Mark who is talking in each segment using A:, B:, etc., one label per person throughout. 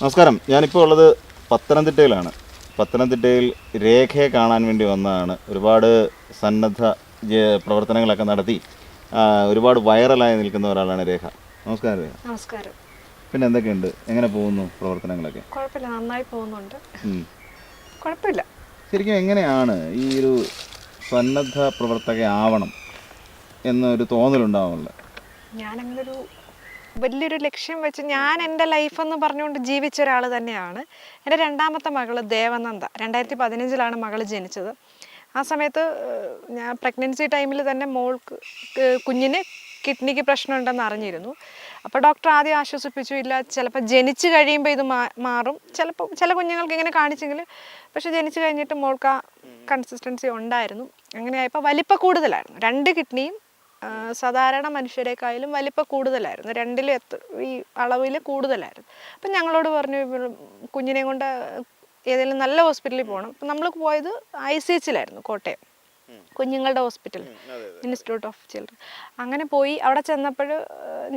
A: നമസ്കാരം. ഞാനിപ്പോൾ ഉള്ളത് പത്തനംതിട്ടയിലാണ്. പത്തനംതിട്ടയിൽ രേഖയെ കാണാൻ വേണ്ടി വന്നതാണ്. ഒരുപാട് സന്നദ്ധ പ്രവർത്തനങ്ങളൊക്കെ നടത്തി ഒരുപാട് വൈറലായി നിൽക്കുന്ന ഒരാളാണ് രേഖ. നമസ്കാരം രേഖ.
B: നമസ്കാരം.
A: പിന്നെ എന്തൊക്കെയുണ്ട്? എങ്ങനെ പോകുന്നു പ്രവർത്തനങ്ങളൊക്കെ?
B: കുഴപ്പമില്ല. നന്നായി പോകുന്നുണ്ട്. കുഴപ്പമില്ല.
A: ശരിക്കും എങ്ങനെയാണ് ഈ ഒരു സന്നദ്ധ പ്രവർത്തക ആവണം എന്നൊരു തോന്നലുണ്ടാവുന്നത്?
B: ഞാനങ്ങനെ ഒരു വലിയൊരു ലക്ഷ്യം വെച്ച് ഞാൻ എന്റെ ലൈഫ് എന്ന് പറഞ്ഞുകൊണ്ട് ജീവിച്ച ഒരാൾ തന്നെയാണ്. എന്റെ രണ്ടാമത്തെ മകൾ ദേവനന്ദ. രണ്ടായിരത്തി പതിനഞ്ചിലാണ് മകൾ ജനിച്ചത്. ആ സമയത്ത് ഞാൻ പ്രഗ്നൻസി ടൈമിൽ തന്നെ മോൾക്ക് കുഞ്ഞിന് കിഡ്നിക്ക് പ്രശ്നമുണ്ടെന്ന് അറിഞ്ഞിരുന്നു. അപ്പോൾ ഡോക്ടർ ആദ്യം ആശ്വസിപ്പിച്ചു ഇല്ല ചിലപ്പോൾ ജനിച്ച് കഴിയുമ്പോൾ ഇത് മാറും. ചിലപ്പോൾ ചില കുഞ്ഞുങ്ങൾക്ക് ഇങ്ങനെ കാണിച്ചെങ്കിൽ പക്ഷെ ജനിച്ചു കഴിഞ്ഞിട്ട് മോൾക്ക് ആ കൺസിസ്റ്റൻസി ഉണ്ടായിരുന്നു. അങ്ങനെയായപ്പോൾ വലിപ്പ കൂടുതലായിരുന്നു. രണ്ട് കിഡ്നിയും സാധാരണ മനുഷ്യരെക്കാളും വലിപ്പം കൂടുതലായിരുന്നു. രണ്ടിലും എത്ര ഈ അളവിൽ കൂടുതലായിരുന്നു. അപ്പം ഞങ്ങളോട് പറഞ്ഞു കുഞ്ഞിനെ കൊണ്ട് ഏതെങ്കിലും നല്ല ഹോസ്പിറ്റലിൽ പോകണം. അപ്പം നമ്മൾ പോയത് ഐ സി എച്ചിലായിരുന്നു കോട്ടയം. കുഞ്ഞുങ്ങളുടെ ഹോസ്പിറ്റൽ ഇൻസ്റ്റിറ്റ്യൂട്ട് ഓഫ് ചിൽഡ്രൻ. അങ്ങനെ പോയി അവിടെ ചെന്നപ്പോൾ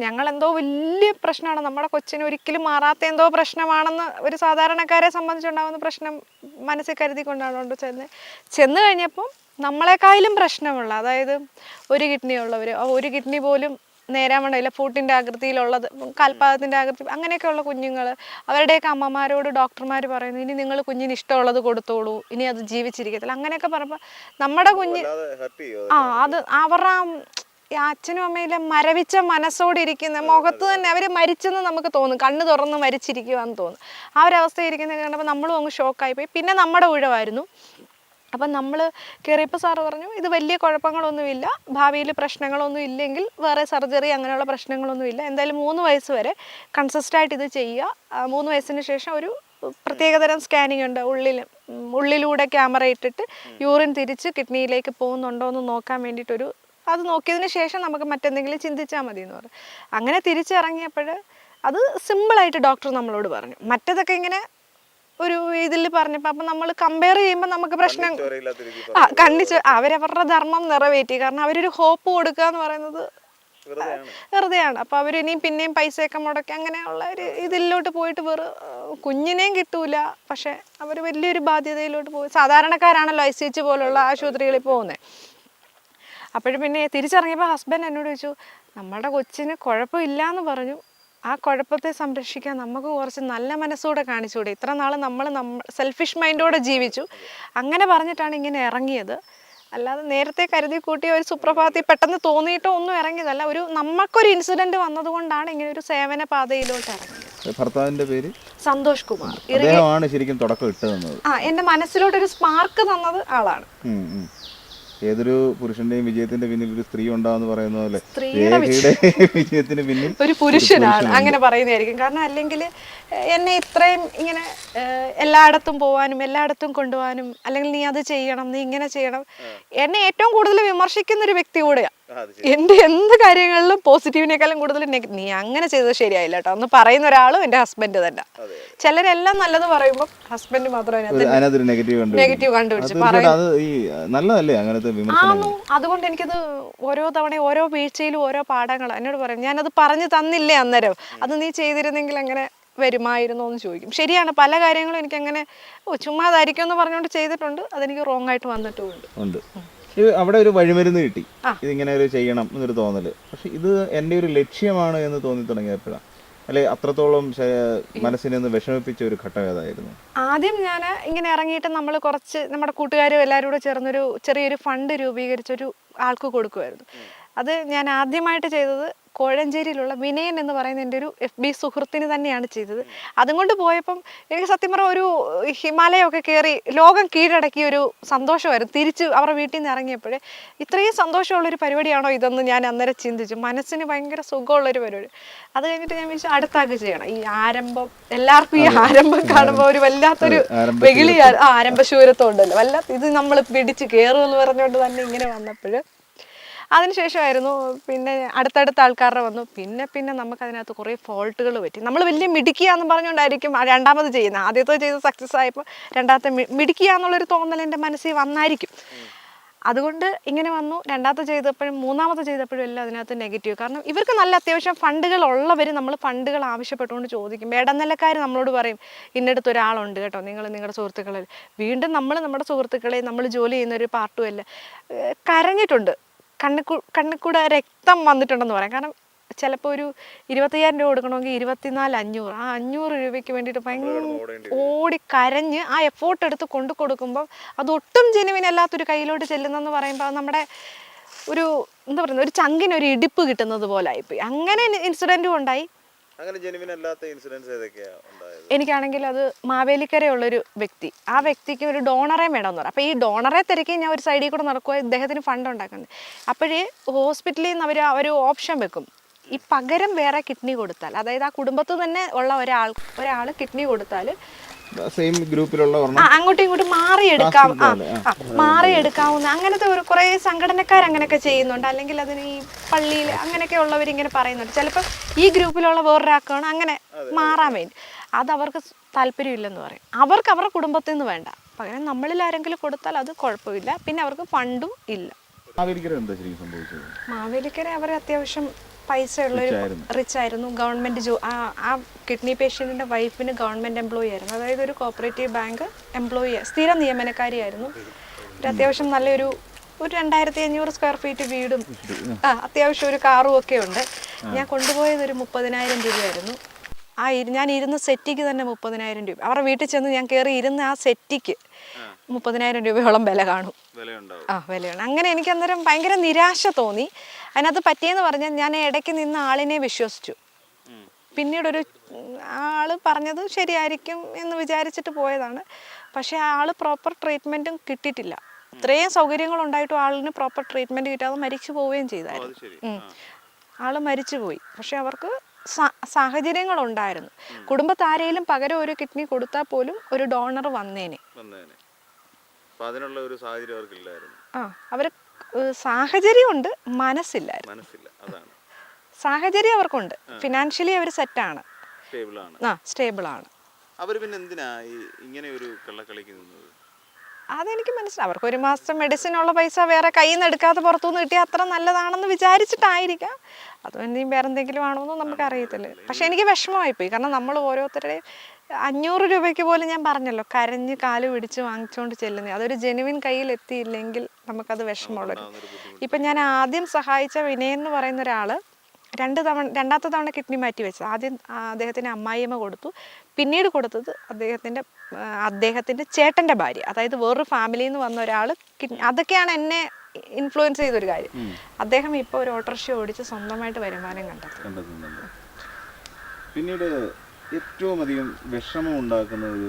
B: ഞങ്ങളെന്തോ വലിയ പ്രശ്നമാണ്. നമ്മുടെ കൊച്ചിന് ഒരിക്കലും മാറാത്ത എന്തോ പ്രശ്നമാണെന്ന് ഒരു സാധാരണക്കാരെ സംബന്ധിച്ചുണ്ടാകുന്ന പ്രശ്നം മനസ്സിൽ കരുതിക്കൊണ്ടാണ് കൊണ്ട് ചെന്ന് ചെന്ന് കഴിഞ്ഞപ്പം നമ്മളെക്കാളും പ്രശ്നമുള്ള അതായത് ഒരു കിഡ്നി ഉള്ളവർ ഒരു കിഡ്നി പോലും നേരാൻ വേണ്ടില്ല ഫൂട്ടിന്റെ ആകൃതിയിലുള്ളത് കാൽപാദത്തിന്റെ ആകൃതി അങ്ങനെയൊക്കെയുള്ള കുഞ്ഞുങ്ങൾ അവരുടെയൊക്കെ അമ്മമാരോട് ഡോക്ടർമാർ പറയുന്നു ഇനി നിങ്ങൾ കുഞ്ഞിന് ഇഷ്ടമുള്ളത് കൊടുത്തോളൂ ഇനി അത് ജീവിച്ചിരിക്കത്തില്ല. അങ്ങനെയൊക്കെ പറയുമ്പോൾ നമ്മുടെ കുഞ്ഞ് ആ അത് അവരുടെ ആ അച്ഛനും അമ്മയിലെ മരവിച്ച മനസ്സോടെ ഇരിക്കുന്ന മുഖത്ത് തന്നെ അവർ മരിച്ചെന്ന് നമുക്ക് തോന്നും കണ്ണ് തുറന്ന് മരിച്ചിരിക്കുവാന്ന് തോന്നും. ആ ഒരു അവസ്ഥ ഇരിക്കുന്നത് കണ്ടപ്പോൾ നമ്മളും അങ്ങ് ഷോക്കായി പോയി. പിന്നെ നമ്മുടെ ഉഴവായിരുന്നു. അപ്പം നമ്മൾ കയറിയപ്പോൾ സാറ് പറഞ്ഞു ഇത് വലിയ കുഴപ്പങ്ങളൊന്നുമില്ല. ഭാവിയിൽ പ്രശ്നങ്ങളൊന്നും ഇല്ലെങ്കിൽ വേറെ സർജറി അങ്ങനെയുള്ള പ്രശ്നങ്ങളൊന്നുമില്ല എന്തായാലും മൂന്ന് വയസ്സ് വരെ കൺസിസ്റ്റായിട്ട് ഇത് ചെയ്യുക. മൂന്ന് വയസ്സിന് ശേഷം ഒരു പ്രത്യേകതരം സ്കാനിങ് ഉണ്ട്. ഉള്ളിൽ ഉള്ളിലൂടെ ക്യാമറ ഇട്ടിട്ട് യൂറിൻ തിരിച്ച് കിഡ്നിയിലേക്ക് പോകുന്നുണ്ടോ എന്ന് നോക്കാൻ വേണ്ടിയിട്ടൊരു അത് നോക്കിയതിന് ശേഷം നമുക്ക് മറ്റെന്തെങ്കിലും ചിന്തിച്ചാൽ മതി എന്ന് പറഞ്ഞു. അങ്ങനെ തിരിച്ചിറങ്ങിയപ്പോൾ അത് സിമ്പിളായിട്ട് ഡോക്ടർ നമ്മളോട് പറഞ്ഞു. മറ്റതൊക്കെ ഇങ്ങനെ ഒരു ഇതിൽ പറഞ്ഞപ്പോൾ അപ്പം നമ്മൾ കമ്പയർ ചെയ്യുമ്പോൾ നമുക്ക് പ്രശ്നം ആ കണ്ടിച്ച് അവരവരുടെ ധർമ്മം നിറവേറ്റി. കാരണം അവരൊരു ഹോപ്പ് കൊടുക്കുക എന്ന് പറയുന്നത് വെറുതെയാണ്. അപ്പൊ അവർ ഇനിയും പിന്നെയും പൈസയൊക്കെ മുടക്കി അങ്ങനെയുള്ള ഒരു ഇതിലോട്ട് പോയിട്ട് വെറു കുഞ്ഞിനെയും കിട്ടൂല. പക്ഷെ അവർ വലിയൊരു ബാധ്യതയിലോട്ട് പോയി. സാധാരണക്കാരാണല്ലോ ഐ സി എച്ച് പോലുള്ള ആശുപത്രികളിൽ പോകുന്നത് അപ്പോഴും പിന്നെ തിരിച്ചിറങ്ങിയപ്പോൾ ഹസ്ബൻഡ് എന്നോട് ചോദിച്ചു നമ്മുടെ കൊച്ചിന് കുഴപ്പമില്ല എന്ന് പറഞ്ഞു. ആ കുഴപ്പത്തെ സംരക്ഷിക്കാൻ നമുക്ക് കുറച്ച് നല്ല മനസ്സോടെ കാണിച്ചുകൂടെ? ഇത്ര നാൾ നമ്മൾ നമ്മ സെൽഫിഷ് മൈൻഡോടെ ജീവിച്ചു. അങ്ങനെ പറഞ്ഞിട്ടാണ് ഇങ്ങനെ ഇറങ്ങിയത്. അല്ലാതെ നേരത്തെ കരുതി കൂട്ടിയ ഒരു സുപ്രഭാതത്തിൽ പെട്ടെന്ന് തോന്നിയിട്ടോ ഒന്നും ഇറങ്ങിയതല്ല. ഒരു നമുക്കൊരു ഇൻസിഡന്റ് വന്നതുകൊണ്ടാണ് ഇങ്ങനെ ഒരു സേവന പാതയിലോട്ട് ഇറങ്ങിയത്.
A: ഭർത്താവിന്റെ പേര്?
B: സന്തോഷ് കുമാർ.
A: ശരിക്കും തുടക്കം ഇട്ട് തന്നത്
B: ആ എന്റെ മനസ്സിലോട്ട് ഒരു സ്പാർക്ക് തന്നത് ആളാണ്.
A: ഏതൊരു പുരുഷന്റെയും വിജയത്തിന്റെ പിന്നിൽ ഒരു സ്ത്രീ ഉണ്ടാവെന്ന് പറയുന്ന പോലെ
B: സ്ത്രീയുടെ
A: രേഖയുടെ വിജയത്തിന് പിന്നിൽ
B: ഒരു പുരുഷനാണ് അങ്ങനെ പറയുന്നതായിരിക്കും. കാരണം അല്ലെങ്കിൽ എന്നെ ഇത്രയും ഇങ്ങനെ എല്ലായിടത്തും പോവാനും എല്ലായിടത്തും കൊണ്ടുപോകാനും അല്ലെങ്കിൽ നീ അത് ചെയ്യണം നീ ഇങ്ങനെ ചെയ്യണം എന്നെ ഏറ്റവും കൂടുതൽ വിമർശിക്കുന്ന ഒരു വ്യക്തി കൂടെയാണ് എന്റെ എന്ത് കാര്യങ്ങളിലും പോസിറ്റീവിനേക്കാളും കൂടുതൽ നീ അങ്ങനെ ചെയ്തത് ശരിയായില്ല കേട്ടോ. എന്ന് പറയുന്ന ഒരാളും എന്റെ ഹസ്ബൻഡ് തന്നെ. ചിലരെല്ലാം നല്ലത് പറയുമ്പോൾ ഹസ്ബൻഡ് മാത്രമേ
A: നെഗറ്റീവ്
B: കണ്ടുപിടിച്ച് ആന്നു അതുകൊണ്ട് എനിക്കത് ഓരോ തവണ ഓരോ വീഴ്ചയിലും ഓരോ പാഠങ്ങൾ എന്നോട് പറയും ഞാനത് പറഞ്ഞു തന്നില്ലേ അന്നേരം? അത് നീ ചെയ്തിരുന്നെങ്കിൽ അങ്ങനെ വരുമായിരുന്നു എന്ന് ചോദിക്കും. ശരിയാണ് പല കാര്യങ്ങളും എനിക്ക് അങ്ങനെ ഓ ചുമ്മാ അതായിരിക്കും എന്ന് പറഞ്ഞുകൊണ്ട് ചെയ്തിട്ടുണ്ട്. അതെനിക്ക് റോങ് ആയിട്ട് വന്നിട്ടുമുണ്ട്.
A: അവിടെ ഒരു വഴിമരുന്ന് കിട്ടി. ഇതിങ്ങനെ ഒരു ചെയ്യണം എന്നൊരു തോന്നൽ. പക്ഷെ ഇത് എന്റെ ഒരു ലക്ഷ്യമാണ് എന്ന് തോന്നി തുടങ്ങിയപ്പോഴാണ്. അല്ലെ അത്രത്തോളം മനസ്സിനെ ഒന്ന് വിഷമിപ്പിച്ച ഒരു ഘട്ടം ഏതായിരുന്നു?
B: ആദ്യം ഞാൻ ഇങ്ങനെ ഇറങ്ങിയിട്ട് നമ്മൾ കുറച്ച് നമ്മുടെ കൂട്ടുകാരും എല്ലാവരും കൂടെ ചേർന്നൊരു ചെറിയൊരു ഫണ്ട് രൂപീകരിച്ചൊരു ആൾക്ക് കൊടുക്കുമായിരുന്നു അത് ഞാൻ ആദ്യമായിട്ട് ചെയ്തത് കോഴഞ്ചേരിയിലുള്ള വിനയൻ എന്ന് പറയുന്ന എന്റെ ഒരു എഫ് ബി സുഹൃത്തിന് തന്നെയാണ് ചെയ്തത്. അതും കൊണ്ട് പോയപ്പം എനിക്ക് സത്യം പറഞ്ഞ ഒരു ഹിമാലയമൊക്കെ കയറി ലോകം കീഴടക്കിയ ഒരു സന്തോഷമായിരുന്നു. തിരിച്ച് അവരുടെ വീട്ടിൽ നിന്ന് ഇറങ്ങിയപ്പോഴേ ഇത്രയും സന്തോഷമുള്ളൊരു പരിപാടിയാണോ ഇതെന്ന് ഞാൻ അന്നേരം ചിന്തിച്ചു. മനസ്സിന് ഭയങ്കര സുഖമുള്ളൊരു പരിപാടി. അത് കഴിഞ്ഞിട്ട് ഞാൻ വിചാരിച്ചു അടുത്താക്ക് ചെയ്യണം. ഈ ആരംഭം എല്ലാവർക്കും ഈ ആരംഭം കാണുമ്പോൾ ഒരു വല്ലാത്തൊരു വെകിളി ആരംഭശൂരത്വം ഉണ്ടല്ലോ. വല്ലാത്ത ഇത് നമ്മൾ പിടിച്ച് കയറുമെന്ന് പറഞ്ഞുകൊണ്ട് തന്നെ ഇങ്ങനെ വന്നപ്പോൾ അതിനുശേഷമായിരുന്നു പിന്നെ അടുത്തടുത്ത ആൾക്കാരുടെ വന്നു. പിന്നെ പിന്നെ നമുക്ക് അതിനകത്ത് കുറേ ഫോൾട്ടുകൾ പറ്റി. നമ്മൾ വലിയ മിടുക്കിയാന്ന് പറഞ്ഞുകൊണ്ടായിരിക്കും ആ രണ്ടാമത് ചെയ്യുന്നത്. ആദ്യത്തെ ചെയ്ത് സക്സസ് ആയപ്പോൾ രണ്ടാമത്തെ മി- മിടുക്കിയാന്നുള്ളൊരു തോന്നൽ എന്റെ മനസ്സിൽ വന്നായിരിക്കും. അതുകൊണ്ട് ഇങ്ങനെ വന്നു. രണ്ടാമത്തെ ചെയ്തപ്പോഴും മൂന്നാമത്തെ ചെയ്തപ്പോഴും എല്ലാം അതിനകത്ത് നെഗറ്റീവ് കാരണം ഇവർക്ക് നല്ല അത്യാവശ്യം ഫണ്ടുകൾ ഉള്ളവർ നമ്മൾ ഫണ്ടുകൾ ആവശ്യപ്പെട്ടുകൊണ്ട് ചോദിക്കും. ഇടനിലക്കാർ നമ്മളോട് പറയും ഇന്നടുത്ത് ഒരാളുണ്ട് കേട്ടോ. നിങ്ങൾ നിങ്ങളുടെ സുഹൃത്തുക്കളിൽ. വീണ്ടും നമ്മൾ നമ്മുടെ സുഹൃത്തുക്കളെ നമ്മൾ ജോലി ചെയ്യുന്ന ഒരു പാർട്ടുമല്ല കരഞ്ഞിട്ടുണ്ട്. കണ്ണിക്കൂ കണ്ണിക്കൂടെ രക്തം വന്നിട്ടുണ്ടെന്ന് പറയാം. കാരണം ചിലപ്പോൾ ഒരു ഇരുപത്തയ്യായിരം രൂപ കൊടുക്കണമെങ്കിൽ ഇരുപത്തിനാല് അഞ്ഞൂറ്. ആ അഞ്ഞൂറ് രൂപയ്ക്ക് വേണ്ടിയിട്ട് ഭയങ്കര ഓടി കരഞ്ഞ് ആ എഫോർട്ട് എടുത്ത് കൊണ്ടു കൊടുക്കുമ്പോൾ അത് ഒട്ടും ജെനുവിനല്ലാത്തൊരു കയ്യിലോട്ട് ചെല്ലുന്നെന്ന് പറയുമ്പോൾ അത് നമ്മുടെ ഒരു എന്താ പറയുന്നത് ഒരു ചങ്കിന് ഒരു ഇടിപ്പ് കിട്ടുന്നത് പോലെ ആയിപ്പോയി. അങ്ങനെ ഇൻസിഡന്റും ഉണ്ടായി.
A: അങ്ങനെ ജെനുവിൻ അല്ലാത്ത ഇൻസിഡൻസ് ഏതൊക്കെയാ
B: എനിക്കാണെങ്കിൽ അത് മാവേലിക്കരയുള്ളൊരു വ്യക്തി. ആ വ്യക്തിക്ക് ഒരു ഡോണറെ വേണമെന്ന് പറയും അപ്പോൾ ഈ ഡോണറെ തിരക്കി ഞാൻ ഒരു സൈഡിൽ കൂടെ നടക്കുക ഇദ്ദേഹത്തിന് ഫണ്ട് ഉണ്ടാക്കുന്നത്. അപ്പോഴേ ഹോസ്പിറ്റലിൽ നിന്ന് അവർ ഒരു ഓപ്ഷൻ വെക്കും. ഈ പകരം വേറെ കിഡ്നി കൊടുത്താൽ അതായത് ആ കുടുംബത്തിൽ തന്നെ ഉള്ള ഒരാൾ ഒരാൾ കിഡ്നി കൊടുത്താൽ
A: സെയിം ഗ്രൂപ്പിലുള്ള
B: അങ്ങോട്ടും ഇങ്ങോട്ടും മാറിയെടുക്കാം. ആ
A: പോലെ,
B: ആ, മാറിയെടുക്കാവുന്ന അങ്ങനത്തെ ഒരു കുറേ സംഘടനക്കാർ അങ്ങനെയൊക്കെ ചെയ്യുന്നുണ്ട്. അല്ലെങ്കിൽ അതിന് ഈ പള്ളിയിൽ അങ്ങനെയൊക്കെ ഉള്ളവർ ഇങ്ങനെ പറയുന്നുണ്ട്. ചിലപ്പോൾ ഈ ഗ്രൂപ്പിലുള്ള വേറൊരാൾക്കാണ് അങ്ങനെ മാറാൻ വേണ്ടി. അത് അവർക്ക് താല്പര്യമില്ലെന്ന് പറയും. അവർക്ക് അവരുടെ കുടുംബത്തിൽ നിന്ന് വേണ്ട. പകരം നമ്മളിൽ ആരെങ്കിലും കൊടുത്താൽ അത് കുഴപ്പമില്ല. പിന്നെ അവർക്ക് ഫണ്ടും ഇല്ല.
A: മാവേലിക്കര
B: അവർ അത്യാവശ്യം പൈസ ഉള്ളൊരു. റിച്ച് ആയിരുന്നു ഗവൺമെന്റ് ജോ ആ ആ കിഡ്നി പേഷ്യന്റിന്റെ വൈഫിന് ഗവൺമെന്റ് എംപ്ലോയി ആയിരുന്നു. അതായത് ഒരു കോപ്പറേറ്റീവ് ബാങ്ക് എംപ്ലോയി സ്ഥിര നിയമനക്കാരിയായിരുന്നു. ഒരു അത്യാവശ്യം നല്ലൊരു ഒരു രണ്ടായിരത്തി അഞ്ഞൂറ് സ്ക്വയർ ഫീറ്റ് വീടും ആ അത്യാവശ്യം ഒരു കാറും ഒക്കെ ഉണ്ട്. ഞാൻ കൊണ്ടുപോയത് ഒരു മുപ്പതിനായിരം രൂപയായിരുന്നു. ആ ഞാൻ ഇരുന്ന സെറ്റിക്ക് തന്നെ മുപ്പതിനായിരം രൂപ. അവരുടെ വീട്ടിൽ ചെന്ന് ഞാൻ കയറി ഇരുന്ന ആ സെറ്റിക്ക് മുപ്പതിനായിരം രൂപയോളം വില കാണും. ആ വിലയാണ് അങ്ങനെ എനിക്ക് അന്നേരം ഭയങ്കര നിരാശ തോന്നി. അതിനകത്ത് പറ്റിയെന്ന് പറഞ്ഞാൽ ഞാൻ ഇടയ്ക്ക് നിന്ന ആളിനെ വിശ്വസിച്ചു. പിന്നീടൊരു ഒരു ആൾ പറഞ്ഞത് ശരിയായിരിക്കും എന്ന് വിചാരിച്ചിട്ട് പോയതാണ്. പക്ഷെ ആ ആൾ പ്രോപ്പർ ട്രീറ്റ്മെന്റും കിട്ടിയിട്ടില്ല. ഇത്രയും സൗകര്യങ്ങൾ ഉണ്ടായിട്ടും ആളിന് പ്രോപ്പർ ട്രീറ്റ്മെന്റ് കിട്ടാതെ മരിച്ചു പോവുകയും ചെയ്തായിരുന്നു. ആൾ മരിച്ചുപോയി പക്ഷെ അവർക്ക് സാഹചര്യങ്ങളുണ്ടായിരുന്നു. കുടുംബത്താരേലും പകരം ഒരു കിഡ്നി കൊടുത്താൽ പോലും ഒരു ഡോണർ വന്നേനെ.
A: അപ്പൊ അതിനുള്ള ഒരു സാഹചര്യം അവർക്കില്ലായിരുന്നു.
B: ആ അവർ സാഹചര്യമുണ്ട് മനസ്സില്ലായിരുന്നു.
A: മനസ്സില്ല അതാണ്.
B: സാഹചര്യം അവർക്കുണ്ട്. ഫിനാൻഷ്യലി അവർ സെറ്റാണ്.
A: സ്റ്റേബിൾ ആണ്.
B: ആ സ്റ്റേബിൾ ആണ്.
A: അവർ പിന്നെ എന്തിനാ ഈ ഇങ്ങനെ ഒരു കള്ളക്കളിക്ക് നിന്നത്?
B: അതെനിക്ക് മനസ്സിലാവും അവർക്ക് ഒരു മാസം മെഡിസിനുള്ള പൈസ വേറെ കയ്യിൽ നിന്ന് എടുക്കാതെ പുറത്തുനിന്ന് കിട്ടിയാൽ അത്ര നല്ലതാണെന്ന് വിചാരിച്ചിട്ടായിരിക്കാം. അതും എന്തെങ്കിലും വേറെ എന്തെങ്കിലും ആണോ എന്ന് നമുക്ക് അറിയത്തില്ല പക്ഷെ എനിക്ക് വിഷമമായിപ്പോയി. കാരണം നമ്മൾ ഓരോരുത്തരുടെയും അഞ്ഞൂറ് രൂപയ്ക്ക് പോലും ഞാൻ പറഞ്ഞല്ലോ കരഞ്ഞ് കാൽ പിടിച്ച് വാങ്ങിച്ചുകൊണ്ട് ചെല്ലുന്നത് അതൊരു ജെനുവിൻ കയ്യിൽ എത്തിയില്ലെങ്കിൽ നമുക്കത് വിഷമമുള്ളൊരു ഇപ്പം ഞാൻ ആദ്യം സഹായിച്ച വിനയൻ എന്ന് പറയുന്ന ഒരാൾ രണ്ട് തവണ രണ്ടാമത്തെ തവണ കിഡ്നി മാറ്റി വെച്ചത്. ആദ്യം അദ്ദേഹത്തിന്റെ അമ്മായിയമ്മ കൊടുത്തു. പിന്നീട് കൊടുത്തത് അദ്ദേഹത്തിന്റെ അദ്ദേഹത്തിന്റെ അദ്ദേഹത്തിന്റെ ചേട്ടന്റെ ഭാര്യ. അതായത് വേറൊരു ഫാമിലിയിൽ നിന്ന് വന്ന ഒരാൾ കിഡ്നി അതൊക്കെയാണ് എന്നെ ഇൻഫ്ലുവൻസ് ചെയ്തൊരു കാര്യം. അദ്ദേഹം ഇപ്പോൾ ഒരു ഓട്ടോറിക്ഷ ഓടിച്ച് സ്വന്തമായിട്ട് വരുമാനം കണ്ടെത്തി.
A: കണ്ടെത്തുന്നുണ്ട്. പിന്നീട് ഏറ്റവും അധികം വിഷമം ഉണ്ടാക്കുന്നത്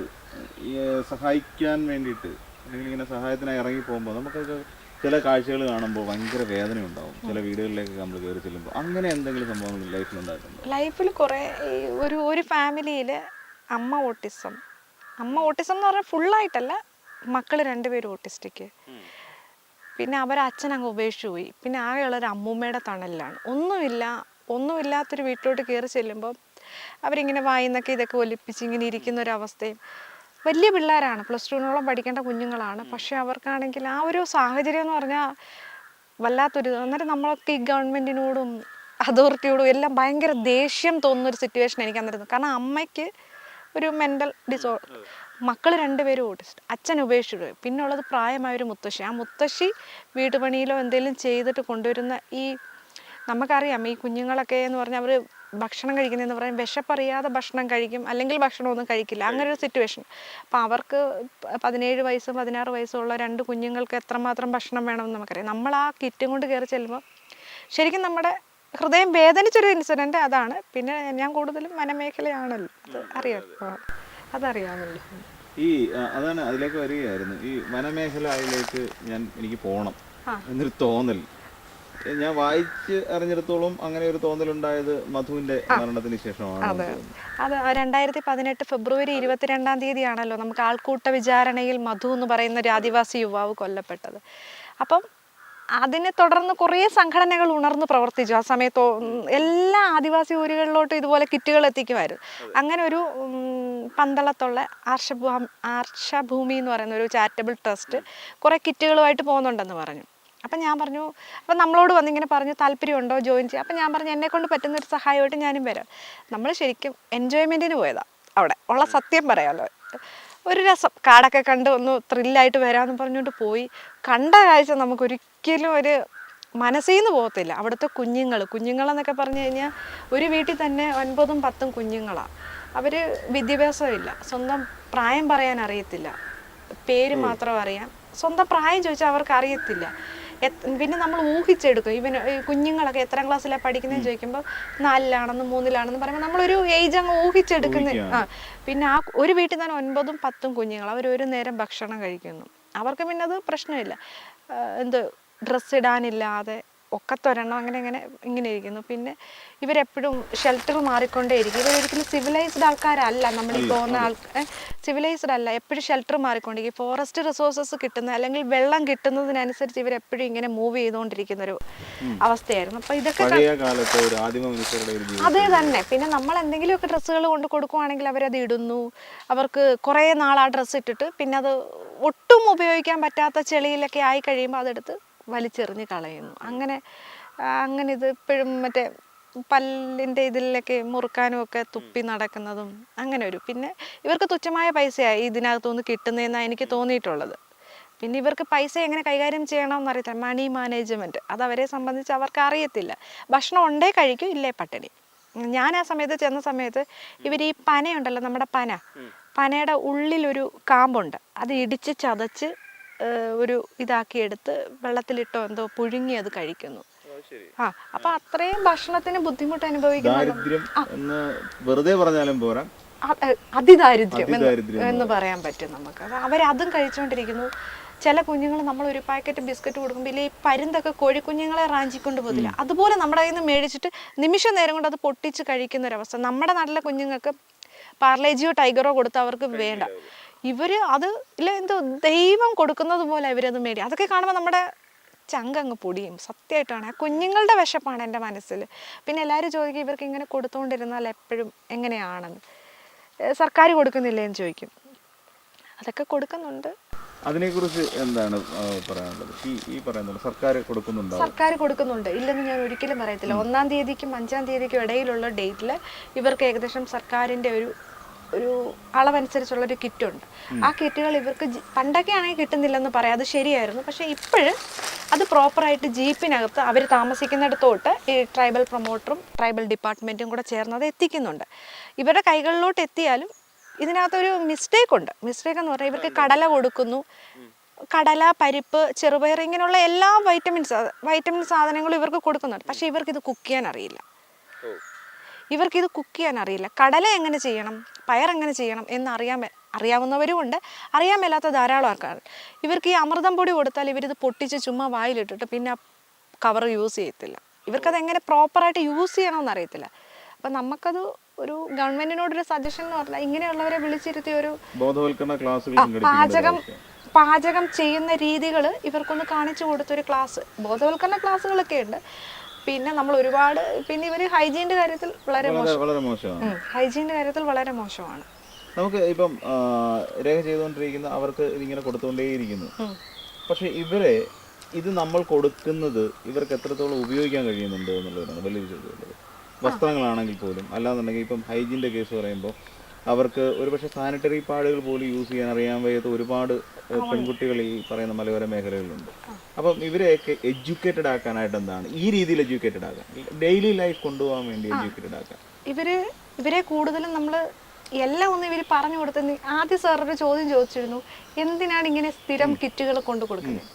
A: സഹായിക്കാൻ വേണ്ടിയിട്ട് അല്ലെങ്കിൽ ഇങ്ങനെ സഹായത്തിനായി ഇറങ്ങി പോകുമ്പോൾ നമുക്കൊക്കെ ചില കാഴ്ചകൾ കാണുമ്പോൾ ഭയങ്കര വേദന ഉണ്ടാവും ചില വീടുകളിലേക്ക് നമ്മൾ കയറി ചെല്ലുമ്പോൾ. അങ്ങനെ എന്തെങ്കിലും സംഭവങ്ങൾ ലൈഫിൽ ഉണ്ടായിട്ടുണ്ട്?
B: ലൈഫിൽ കുറേ ഒരു ഒരു ഫാമിലിയിൽ അമ്മ ഓട്ടിസം. അമ്മ ഓട്ടിസം എന്ന് പറഞ്ഞാൽ ഫുള്ളായിട്ടല്ല മക്കൾ രണ്ടുപേരും ഓട്ടിസ്റ്റിക്ക്. പിന്നെ അവരെ അച്ഛൻ അങ്ങ് ഉപേക്ഷിച്ചു പോയി. പിന്നെ ആകെയുള്ളൊരു അമ്മൂമ്മയുടെ തണലിലാണ്. ഒന്നുമില്ല ഒന്നുമില്ലാത്തൊരു വീട്ടിലോട്ട് കയറി ചെല്ലുമ്പോൾ അവരിങ്ങനെ വായിന്നൊക്കെ ഇതൊക്കെ ഒലിപ്പിച്ച് ഇങ്ങനെ ഇരിക്കുന്ന ഒരു അവസ്ഥയും വലിയ പിള്ളേരാണ്. പ്ലസ് ടുവിനോളം പഠിക്കേണ്ട കുഞ്ഞുങ്ങളാണ്. പക്ഷെ അവർക്കാണെങ്കിൽ ആ ഒരു സാഹചര്യം എന്ന് പറഞ്ഞാൽ വല്ലാത്തൊരു അന്നേരം നമ്മളൊക്കെ ഈ ഗവൺമെന്റിനോടും അതോറിറ്റിയോടും എല്ലാം ഭയങ്കര ദേഷ്യം തോന്നുന്ന ഒരു സിറ്റുവേഷൻ എനിക്ക് അന്നിരുന്നു കാരണം അമ്മയ്ക്ക് ഒരു മെന്റൽ ഡിസോർഡർ. മക്കൾ രണ്ടുപേരും ഓട്ടിസ്റ്റ് അച്ഛൻ ഉപേക്ഷിച്ചു പിന്നെ ഉള്ളത് പ്രായമായ ഒരു മുത്തശ്ശി. ആ മുത്തശ്ശി വീട്ടുപണിയിലോ എന്തെങ്കിലും ചെയ്തിട്ട് കൊണ്ടുവരുന്ന ഈ നമുക്കറിയാം ഈ കുഞ്ഞുങ്ങളൊക്കെ എന്ന് പറഞ്ഞാൽ അവർ ഭക്ഷണം കഴിക്കുന്നതെന്ന് പറയാൻ വിശപ്പറിയാതെ ഭക്ഷണം കഴിക്കും. അല്ലെങ്കിൽ ഭക്ഷണമൊന്നും കഴിക്കില്ല. അങ്ങനെ ഒരു സിറ്റുവേഷൻ അപ്പം അവർക്ക് പതിനേഴ് വയസ്സും പതിനാറ് വയസ്സുള്ള രണ്ട് കുഞ്ഞുങ്ങൾക്ക് എത്രമാത്രം ഭക്ഷണം വേണമെന്ന് നമുക്കറിയാം. നമ്മൾ ആ കിറ്റും കൊണ്ട് കയറി ചെല്ലുമ്പോൾ ശരിക്കും നമ്മുടെ ഹൃദയം വേദനിച്ചൊരു ഇൻസിഡന്റ് അതാണ്. പിന്നെ ഞാൻ കൂടുതലും വനമേഖലയാണല്ലോ. അത് അറിയാം. അതറിയാമല്ലോ.
A: ഈ അതാണ് അതിലേക്ക് വരികയായിരുന്നു. ഈ വനമേഖലയിലേക്ക് ഞാൻ എനിക്ക് പോകണം എന്നൊരു തോന്നൽ. ഞാൻ വായിച്ച് അറിഞ്ഞിടത്തോളം അങ്ങനെ ഒരു തോന്നലുണ്ടായത് മധുവിന്റെ മരണത്തിന് ശേഷമാണ്.
B: അതെ. അത് രണ്ടായിരത്തി പതിനെട്ട് ഫെബ്രുവരി ഇരുപത്തിരണ്ടാം തീയതിയാണല്ലോ നമുക്ക് ആൾക്കൂട്ട വിചാരണയിൽ മധു എന്ന് പറയുന്ന ഒരു ആദിവാസി യുവാവ് കൊല്ലപ്പെട്ടത്. അപ്പം അതിനെ തുടർന്ന് കുറേ സംഘടനകൾ ഉണർന്ന് പ്രവർത്തിച്ചു. ആ സമയത്ത് എല്ലാ ആദിവാസി ഊരുകളിലോട്ടും ഇതുപോലെ കിറ്റുകൾ എത്തിക്കുമായിരുന്നു. അങ്ങനെ ഒരു പന്തളത്തുള്ള ആർഷഭൂ ആർഷഭൂമി എന്ന് പറയുന്ന ഒരു ചാരിറ്റബിൾ ട്രസ്റ്റ് കുറേ കിറ്റുകളുമായിട്ട് പോകുന്നുണ്ടെന്ന് പറഞ്ഞു. അപ്പം ഞാൻ പറഞ്ഞു അപ്പം നമ്മളോട് വന്നിങ്ങനെ പറഞ്ഞു താല്പര്യമുണ്ടോ ജോയിൻ ചെയ്യാം അപ്പം ഞാൻ പറഞ്ഞു എന്നെ കൊണ്ട് പറ്റുന്ന ഒരു സഹായമായിട്ട് ഞാനും വരാം. നമ്മൾ ശരിക്കും എൻജോയ്മെന്റിന് പോയതാണ് അവിടെ. ഉള്ള സത്യം പറയാമല്ലോ ഒരു രസം. കാടൊക്കെ കണ്ട് ഒന്ന് ത്രില്ലായിട്ട് വരാമെന്ന് പറഞ്ഞുകൊണ്ട് പോയി. കണ്ട കാഴ്ച നമുക്കൊരിക്കലും ഒരു മനസ്സിൽ നിന്ന് പോകത്തില്ല. അവിടുത്തെ കുഞ്ഞുങ്ങൾ കുഞ്ഞുങ്ങളെന്നൊക്കെ പറഞ്ഞു കഴിഞ്ഞാൽ ഒരു വീട്ടിൽ തന്നെ ഒൻപതും പത്തും കുഞ്ഞുങ്ങളാണ് അവർ വിദ്യാഭ്യാസമില്ല. സ്വന്തം പ്രായം പറയാൻ അറിയത്തില്ല. പേര് മാത്രം അറിയാം. സ്വന്തം പ്രായം ചോദിച്ചാൽ അവർക്ക് അറിയത്തില്ല. പിന്നെ നമ്മൾ ഊഹിച്ചെടുക്കും. ഇവന് കുഞ്ഞുങ്ങളൊക്കെ എത്രാം ക്ലാസ്സിലാണ് പഠിക്കുന്നതെന്ന് ചോദിക്കുമ്പോൾ നാലിലാണെന്ന് മൂന്നിലാണെന്ന് പറയുമ്പോൾ നമ്മളൊരു ഏജ് അങ്ങ് ഊഹിച്ചെടുക്കുന്ന. ആ പിന്നെ ആ ഒരു വീട്ടിൽ തന്നെ ഒൻപതും പത്തും കുഞ്ഞുങ്ങൾ. അവർ ഒരു നേരം ഭക്ഷണം കഴിക്കുന്നു. അവർക്ക് പിന്നെ അത് പ്രശ്നമില്ല. എന്ത് ഡ്രസ്സ് ഇടാനില്ലാതെ ഒക്കത്തൊരെണ്ണം അങ്ങനെ അങ്ങനെ ഇങ്ങനെ ഇരിക്കുന്നു പിന്നെ ഇവരെപ്പോഴും ഷെൽട്ടർ മാറിക്കൊണ്ടേയിരിക്കും. ഇവരൊരിക്കലും സിവിലൈസ്ഡ് ആൾക്കാരല്ല. നമ്മൾ ഈ പോകുന്ന ആൾ സിവിലൈസ്ഡ് അല്ല. എപ്പോഴും ഷെൽട്ടർ മാറിക്കൊണ്ടിരിക്കും. ഫോറസ്റ്റ് റിസോഴ്സസ് കിട്ടുന്ന അല്ലെങ്കിൽ വെള്ളം കിട്ടുന്നതിനനുസരിച്ച് ഇവരെപ്പോഴും ഇങ്ങനെ മൂവ് ചെയ്തുകൊണ്ടിരിക്കുന്ന ഒരു അവസ്ഥയായിരുന്നു. അപ്പോൾ ഇതൊക്കെ അതേ തന്നെ. പിന്നെ നമ്മൾ എന്തെങ്കിലുമൊക്കെ ഡ്രസ്സുകൾ കൊണ്ട് കൊടുക്കുവാണെങ്കിൽ അവരത് ഇടുന്നു. അവർക്ക് കുറേ നാൾ ആ ഡ്രസ്സ് ഇട്ടിട്ട് പിന്നെ അത് ഒട്ടും ഉപയോഗിക്കാൻ പറ്റാത്ത ചെളിയിലൊക്കെ ആയി കഴിയുമ്പോൾ അതെടുത്ത് വലിച്ചെറിഞ്ഞ് കളയുന്നു. അങ്ങനെ അങ്ങനെ ഇത് ഇപ്പോഴും മറ്റേ പല്ലിന്റെ ഇതിലൊക്കെ മുറുക്കാനും ഒക്കെ തുപ്പി നടക്കുന്നതും അങ്ങനെ ഒരു പിന്നെ ഇവർക്ക് തുച്ഛമായ പൈസയായി ഇതിനകത്തുനിന്ന് കിട്ടുന്നതെന്നാണ് എനിക്ക് തോന്നിയിട്ടുള്ളത്. പിന്നെ ഇവർക്ക് പൈസ എങ്ങനെ കൈകാര്യം ചെയ്യണമെന്ന് അറിയത്തില്ല മണി മാനേജ്മെന്റ് അത് അവരെ സംബന്ധിച്ച് അവർക്ക് അറിയത്തില്ല. ഭക്ഷണം ഉണ്ടേ കഴിക്കും ഇല്ലേ പട്ടിണി? ഞാൻ ആ സമയത്ത് ചെന്ന സമയത്ത് ഇവർ ഈ പനയുണ്ടല്ലോ നമ്മുടെ പന. പനയുടെ ഉള്ളിലൊരു കാമ്പുണ്ട്. അത് ഇടിച്ച് ചതച്ച് ഒരു ഇതാക്കി എടുത്ത് വെള്ളത്തിലിട്ടോ എന്തോ പുഴുങ്ങി അത് കഴിക്കുന്നു. ആ അപ്പൊ അത്രയും ഭക്ഷണത്തിന് ബുദ്ധിമുട്ട് അനുഭവിക്കുന്ന
A: ദാരിദ്ര്യം എന്ന് വെറുതെ പറഞ്ഞാലും പോരാ.
B: അതിദാരിദ്ര്യം എന്ന് പറയാൻ പറ്റും നമുക്ക്. അത് അവരതും കഴിച്ചുകൊണ്ടിരിക്കുന്നു ചില കുഞ്ഞുങ്ങൾ നമ്മൾ ഒരു പാക്കറ്റ് ബിസ്ക്കറ്റ് കൊടുക്കുമ്പോൾ ഇല്ലേ ഈ പരുന്തൊക്കെ കോഴിക്കുഞ്ഞുങ്ങളെ റാഞ്ചിക്കൊണ്ട് പോകില്ല അതുപോലെ നമ്മുടെ കയ്യിൽ നിന്ന് മേടിച്ചിട്ട് നിമിഷ നേരം കൊണ്ട് അത് പൊട്ടിച്ച് കഴിക്കുന്ന ഒരവസ്ഥ നമ്മുടെ നാട്ടിലെ കുഞ്ഞുങ്ങൾക്ക് പാർലേജിയോ ടൈഗറോ കൊടുത്ത് അവർക്ക് വേണ്ട. ഇവർ അത് ഇല്ല എന്തോ ദൈവം കൊടുക്കുന്നത് പോലെ ഇവരത് മേടി. അതൊക്കെ കാണുമ്പോൾ നമ്മുടെ ചങ്കങ്ങ് പൊടിയും. സത്യമായിട്ടാണ്. ആ കുഞ്ഞുങ്ങളുടെ വിശപ്പാണ് എന്റെ മനസ്സിൽ പിന്നെ എല്ലാവരും ചോദിക്കും ഇവർക്ക് ഇങ്ങനെ കൊടുത്തുകൊണ്ടിരുന്നാൽ എപ്പോഴും എങ്ങനെയാണെന്ന്? സർക്കാർ കൊടുക്കുന്നില്ലേ? എന്ന് ചോദിക്കും. അതൊക്കെ കൊടുക്കുന്നുണ്ട്.
A: അതിനെക്കുറിച്ച് എന്താണ് പറയാനുള്ളത്? ഈ ഈ പറയുന്നത് സർക്കാർ കൊടുക്കുന്നുണ്ട്?
B: സർക്കാർ കൊടുക്കുന്നുണ്ട്. ഇല്ലെന്ന് ഞാൻ ഒരിക്കലും പറയത്തില്ല. ഒന്നാം തീയതിക്കും അഞ്ചാം തീയതിക്കും ഇടയിലുള്ള ഡേറ്റിൽ ഇവർക്ക് ഏകദേശം സർക്കാരിന്റെ ഒരു ഒരു അളവനുസരിച്ചുള്ള ഒരു കിറ്റുണ്ട്. ആ കിറ്റുകൾ ഇവർക്ക് പണ്ടൊക്കെ ആണെങ്കിൽ കിട്ടുന്നില്ലെന്ന് പറയാം. അത് ശരിയായിരുന്നു. പക്ഷേ ഇപ്പോഴും അത് പ്രോപ്പറായിട്ട് ജീപ്പിനകത്ത് അവർ താമസിക്കുന്നിടത്തോട്ട് ഈ ട്രൈബൽ പ്രൊമോട്ടറും ട്രൈബൽ ഡിപ്പാർട്ട്മെന്റും കൂടെ ചേർന്ന് അത് എത്തിക്കുന്നുണ്ട്. ഇവരുടെ കൈകളിലോട്ട് എത്തിയാലും ഇതിനകത്തൊരു മിസ്റ്റേക്ക് ഉണ്ട്. മിസ്റ്റേക്ക് എന്ന് പറഞ്ഞാൽ ഇവർക്ക് കടല കൊടുക്കുന്നു. കടല പരിപ്പ് ചെറുപയർ ഇങ്ങനെയുള്ള എല്ലാ വൈറ്റമിൻസ് വൈറ്റമിൻ സാധനങ്ങളും ഇവർക്ക് കൊടുക്കുന്നുണ്ട്. പക്ഷേ ഇവർക്ക് ഇത് കുക്ക് ചെയ്യാൻ അറിയില്ല. ഇവർക്ക് ഇത് കുക്ക് ചെയ്യാൻ അറിയില്ല. കടല എങ്ങനെ ചെയ്യണം? പയർ എങ്ങനെ ചെയ്യണം? എന്നറിയാൻ അറിയാവുന്നവരുമുണ്ട് മേ- അറിയാവുന്നവരും ഉണ്ട്. അറിയാൻ മേലാത്ത ധാരാളം ആൾക്കാർ. ഇവർക്ക് ഈ അമൃതം പൊടി കൊടുത്താൽ ഇവരിത് പൊട്ടിച്ച് ചുമ്മാ വായിലിട്ടിട്ട് പിന്നെ കവർ യൂസ് ചെയ്യത്തില്ല. ഇവർക്കത് എങ്ങനെ പ്രോപ്പറായിട്ട് യൂസ് ചെയ്യണമെന്ന് അറിയത്തില്ല. അപ്പം നമുക്കത് ഒരു ഗവൺമെന്റിനോടൊരു സജഷൻ എന്ന് പറഞ്ഞാൽ ഇങ്ങനെയുള്ളവരെ വിളിച്ചിരുത്തി ഒരു
A: ബോധവൽക്കരണ ക്ലാസ്
B: പാചകം പാചകം ചെയ്യുന്ന രീതികൾ ഇവർക്കൊന്ന് കാണിച്ചു കൊടുത്തൊരു ക്ലാസ് ബോധവൽക്കരണ ക്ലാസ്സുകളൊക്കെ ഉണ്ട്. പിന്നെ നമ്മൾ ഒരുപാട് പിന്നെ ഇവർ ഹൈജീന്റെ കാര്യത്തിൽ വളരെ
A: വളരെ മോശമാണ്.
B: ഹൈജീന്റെ കാര്യത്തിൽ വളരെ മോശമാണ്.
A: നമുക്ക് ഇപ്പം രേഖ ചെയ്തുകൊണ്ടിരിക്കുന്ന അവർക്ക് ഇതിങ്ങനെ കൊടുത്തുകൊണ്ടേയിരിക്കുന്നു. പക്ഷെ ഇവരെ ഇത് നമ്മൾ കൊടുക്കുന്നത് ഇവർക്ക് എത്രത്തോളം ഉപയോഗിക്കാൻ കഴിയുന്നുണ്ട് എന്നുള്ളതാണ് വലിയൊരു ചോദ്യമുള്ളത്. വസ്ത്രങ്ങളാണെങ്കിൽ പോലും അല്ലാന്നുണ്ടെങ്കിൽ ഇപ്പം ഹൈജീന്റെ കേസ് പറയുമ്പോൾ അവർക്ക് ഒരുപക്ഷെ സാനിറ്ററി പാഡുകൾ പോലും യൂസ് ചെയ്യാൻ അറിയാൻ വയ്യാത്ത ഒരുപാട് പെൺകുട്ടികൾ ഈ പറയുന്ന മലയോര മേഖലകളിലുണ്ട്. അപ്പം ഇവരെയൊക്കെ എഡ്യൂക്കേറ്റഡ് ആക്കാനായിട്ട് എന്താണ്? ഈ രീതിയിൽ എഡ്യൂക്കേറ്റഡ് ആക്കാൻ ഡെയിലി ലൈഫ് കൊണ്ടുപോകാൻ വേണ്ടി എഡ്യൂക്കേറ്റഡ് ആക്കാൻ
B: ഇവർ ഇവരെ കൂടുതലും നമ്മൾ എല്ലാം ഒന്ന് ഇവർ പറഞ്ഞു കൊടുത്ത ആദ്യ സാറൊരു ചോദ്യം ചോദിച്ചിരുന്നു എന്തിനാണ് ഇങ്ങനെ സ്ഥിരം കിറ്റുകൾ കൊണ്ടു കൊടുക്കുന്നത്